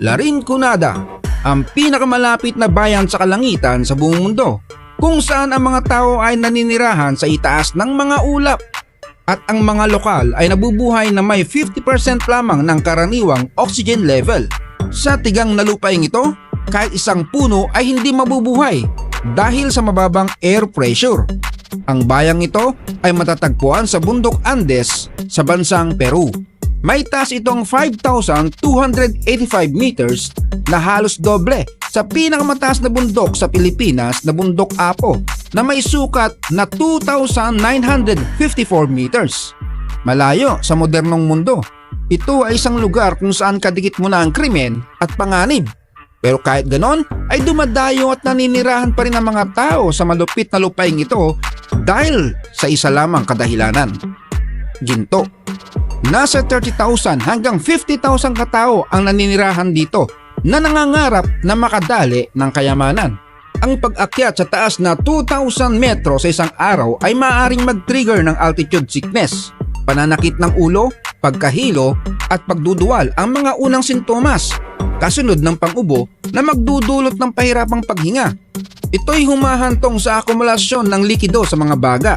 Larinconada, ang pinakamalapit na bayan sa kalangitan sa buong mundo, kung saan ang mga tao ay naninirahan sa itaas ng mga ulap at ang mga lokal ay nabubuhay na may 50% lamang ng karaniwang oxygen level. Sa tigang na lupaing ito, kahit isang puno ay hindi mabubuhay dahil sa mababang air pressure. Ang bayang ito ay matatagpuan sa bundok Andes sa bansang Peru. May taas itong 5,285 meters na halos doble sa pinakamataas na bundok sa Pilipinas na bundok Apo na may sukat na 2,954 meters. Malayo sa modernong mundo, ito ay isang lugar kung saan kadikit mo na ang krimen at panganib. Pero kahit ganon, ay dumadayo at naninirahan pa rin ang mga tao sa malupit na lupaing ito dahil sa isa lamang kadahilanan. Ginto. Nasa 30,000 hanggang 50,000 katao ang naninirahan dito na nangangarap na makadali ng kayamanan. Ang pag-akyat sa taas na 2,000 metro sa isang araw ay maaaring mag-trigger ng altitude sickness, pananakit ng ulo, pagkahilo at pagduduwal ang mga unang sintomas, kasunod ng pangubo na magdudulot ng pahirapang paghinga. Ito'y humahantong sa akumulasyon ng likido sa mga baga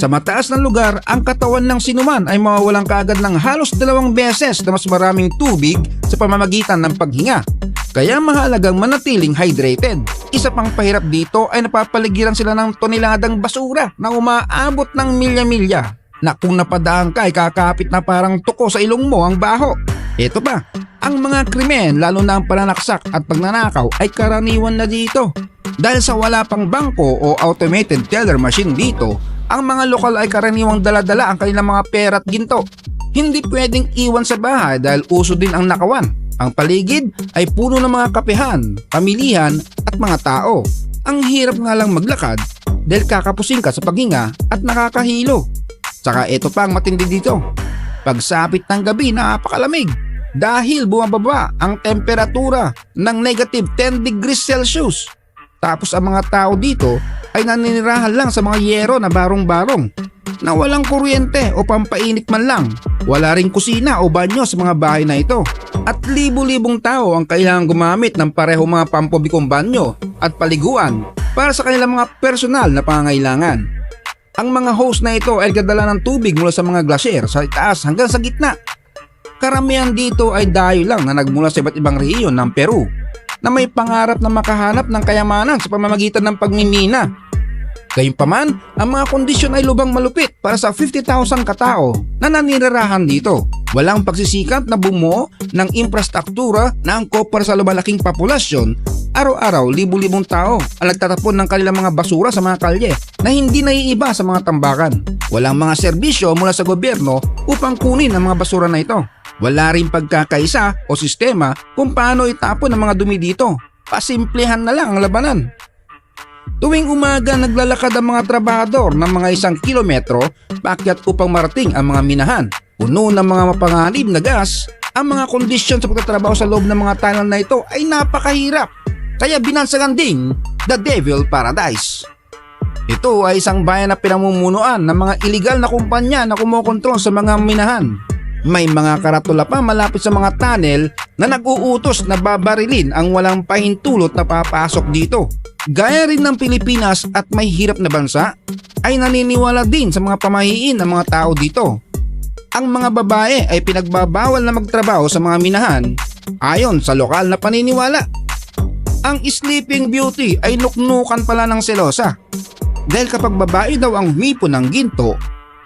sa mataas na lugar, ang katawan ng sinuman ay mawawalan kaagad ng halos dalawang beses na mas maraming tubig sa pamamagitan ng paghinga. Kaya mahalagang manatiling hydrated. Isa pang pahirap dito ay napapaligiran sila ng toneladang basura na umaabot ng milya-milya na kung napadaan ka ay kakapit na parang tuko sa ilong mo ang baho. Ito pa, ang mga krimen lalo na ang pananaksak at pagnanakaw ay karaniwan na dito. Dahil sa wala pang bangko o automated teller machine dito, ang mga lokal ay karaniwang daladala ang kanilang mga pera at ginto. Hindi pwedeng iwan sa bahay dahil uso din ang nakawan. Ang paligid ay puno ng mga kapehan, pamilihan at mga tao. Ang hirap nga lang maglakad dahil kakapusing ka sa paghinga at nakakahilo. Tsaka ito pa ang matindi dito. Pagsapit ng gabi napakalamig dahil bumababa ang temperatura ng negative 10 degrees Celsius. Tapos ang mga tao dito ay naninirahan lang sa mga yero na barong-barong na walang kuryente o pampainit man lang. Wala ring kusina o banyo sa mga bahay na ito. At libo-libong tao ang kailangang gumamit ng pareho mga pampabikong banyo at paliguan para sa kanilang mga personal na pangangailangan. Ang mga host na ito ay gadala ng tubig mula sa mga glacier sa itaas hanggang sa gitna. Karamihan dito ay dayo lang na nagmula sa iba't ibang rehiyon ng Peru na may pangarap na makahanap ng kayamanan sa pamamagitan ng pagmimina. Gayunpaman, ang mga kondisyon ay lubang malupit para sa 50,000 katao na naninirahan dito. Walang pagsisikap na bumuo ng infrastruktura na angkop para sa lumalaking populasyon. Araw-araw, libu-libong tao ang nagtatapon ng kanilang mga basura sa mga kalye na hindi naiiba sa mga tambakan. Walang mga serbisyo mula sa gobyerno upang kunin ang mga basura na ito. Wala rin pagkakaisa o sistema kung paano itapon ang mga dumi dito. Pasimplehan na lang ang labanan. Tuwing umaga naglalakad ang mga trabahador ng mga isang kilometro paakyat upang marating ang mga minahan. Puno ng mga mapanganib na gas, ang mga kondisyon sa pagtatrabaho sa loob ng mga tunnel na ito ay napakahirap. Kaya binansagan ding The Devil Paradise. Ito ay isang bayan na pinamumunuan ng mga iligal na kumpanya na kumokontrol sa mga minahan. May mga karatula pa malapit sa mga tunnel na nag-uutos na babarilin ang walang pahintulot na papasok dito. Gaya rin ng Pilipinas at may hirap na bansa, ay naniniwala din sa mga pamahiin ng mga tao dito. Ang mga babae ay pinagbabawal na magtrabaho sa mga minahan ayon sa lokal na paniniwala. Ang sleeping beauty ay nuknukan pala ng selosa. Dahil kapag babae daw ang humipo ng ginto,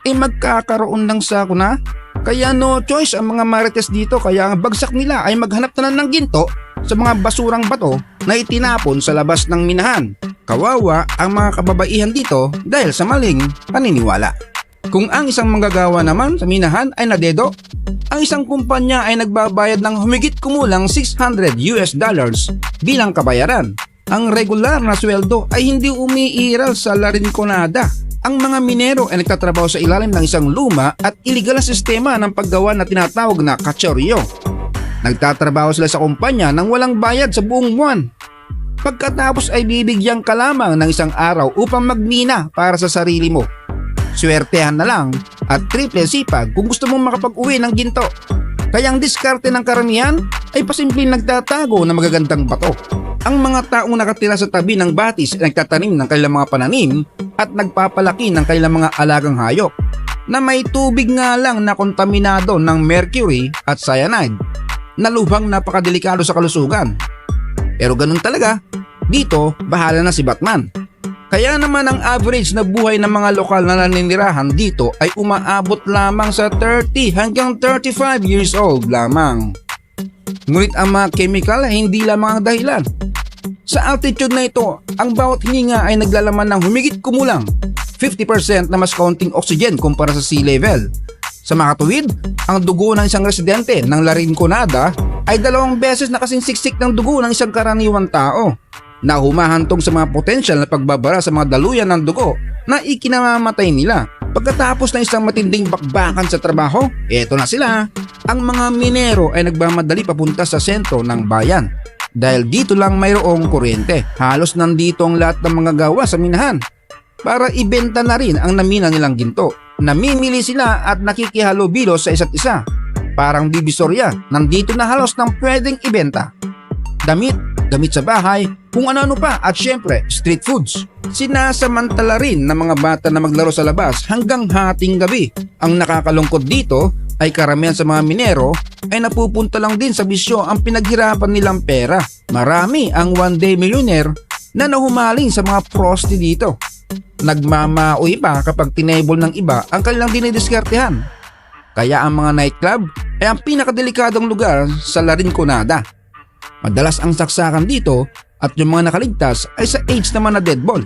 ay magkakaroon ng sakuna kaya no choice ang mga marites dito kaya ang bagsak nila ay maghanap na ng ginto sa mga basurang bato na itinapon sa labas ng minahan. Kawawa ang mga kababaihan dito dahil sa maling paniniwala. Kung ang isang manggagawa naman sa minahan ay nadedo, ang isang kumpanya ay nagbabayad ng humigit kumulang 600 US dollars bilang kabayaran. Ang regular na sweldo ay hindi umiiral sa larinconada ang mga minero ay nagtatrabaho sa ilalim ng isang luma at iligal na sistema ng paggawa na tinatawag na kachoryo. Nagtatrabaho sila sa kumpanya nang walang bayad sa buong buwan. Pagkatapos ay bibigyan ka lamang ng isang araw upang magmina para sa sarili mo. Swertehan na lang at triple sipag kung gusto mong makapag-uwi ng ginto. Kaya ang diskarte ng karamihan ay pasimpleng nagtatago ng magagandang bato. Ang mga taong nakatira sa tabi ng batis ay nagtatanim ng kanilang mga pananim at nagpapalaki ng kanilang mga alagang hayop na may tubig nga lang na kontaminado ng mercury at cyanide na lubhang napakadelikado sa kalusugan. Pero ganun talaga, dito bahala na si Batman. Kaya naman ang average na buhay ng mga lokal na naninirahan dito ay umaabot lamang sa 30 hanggang 35 years old lamang. Ngunit ang mga chemical hindi lamang ang dahilan. Sa altitude na ito, ang bawat hininga ay naglalaman ng humigit kumulang 50% na mas kaunting oxygen kumpara sa sea level. Sa makatuwid, ang dugo ng isang residente ng La Rinconada ay dalawang beses na kasing siksik ng dugo ng isang karaniwang tao na humahantong sa mga potensyal na pagbabara sa mga daluyan ng dugo na ikinamamatay nila. Pagkatapos ng isang matinding bakbakan sa trabaho, eto na sila. Ang mga minero ay nagmamadali papunta sa sentro ng bayan. Dahil dito lang mayroong kuryente. Halos nandito ang lahat ng mga gawa sa minahan. Para ibenta na rin ang namina nilang ginto. Namimili sila at nakikihalubilo sa isa't isa. Parang divisorya, nandito na halos ng pwedeng ibenta. Damit, damit sa bahay, kung ano-ano pa at syempre street foods. Sinasamantala rin ng mga bata na maglaro sa labas hanggang hating gabi. Ang nakakalungkot dito ay karamihan sa mga minero ay napupunta lang din sa bisyo ang pinaghirapan nilang pera. Marami ang one day millionaire na nahumaling sa mga prosti dito. Nagmamauy pa kapag tinable ng iba ang kanilang dinidiskartehan. Kaya ang mga nightclub ay ang pinakadelikadong lugar sa La Rinconada. Madalas ang saksakan dito at yung mga nakaligtas ay sa age naman na deadball.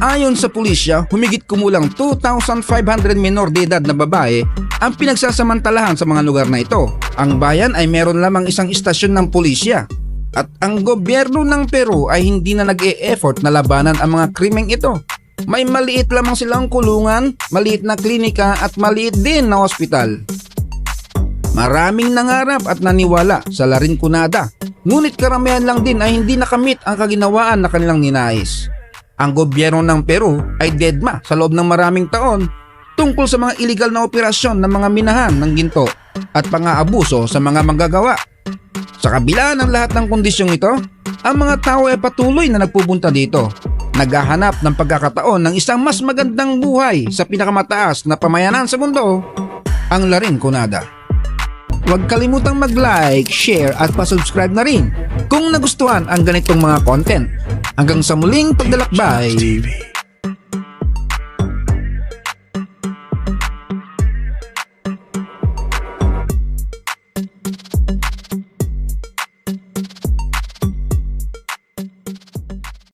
Ayon sa pulisya, humigit kumulang 2,500 menor de edad na babae ang pinagsasamantalahan sa mga lugar na ito. Ang bayan ay meron lamang isang istasyon ng pulisya at ang gobyerno ng Peru ay hindi na nag-e-effort na labanan ang mga krimeng ito. May maliit lamang silang kulungan, maliit na klinika at maliit din na ospital. Maraming nangarap at naniwala sa La Rinconada, ngunit karamihan lang din ay hindi nakamit ang kaginawaan na kanilang ninais. Ang gobyerno ng Peru ay deadma sa loob ng maraming taon tungkol sa mga illegal na operasyon ng mga minahan ng ginto at pang-aabuso sa mga manggagawa. Sa kabila ng lahat ng kondisyong ito, ang mga tao ay patuloy na nagpupunta dito. Naghahanap ng pagkakataon ng isang mas magandang buhay sa pinakamataas na pamayanan sa mundo, ang La Rinconada. Huwag kalimutang mag-like, share at pa-subscribe na rin kung nagustuhan ang ganitong mga content. Hanggang sa muling paglalakbay,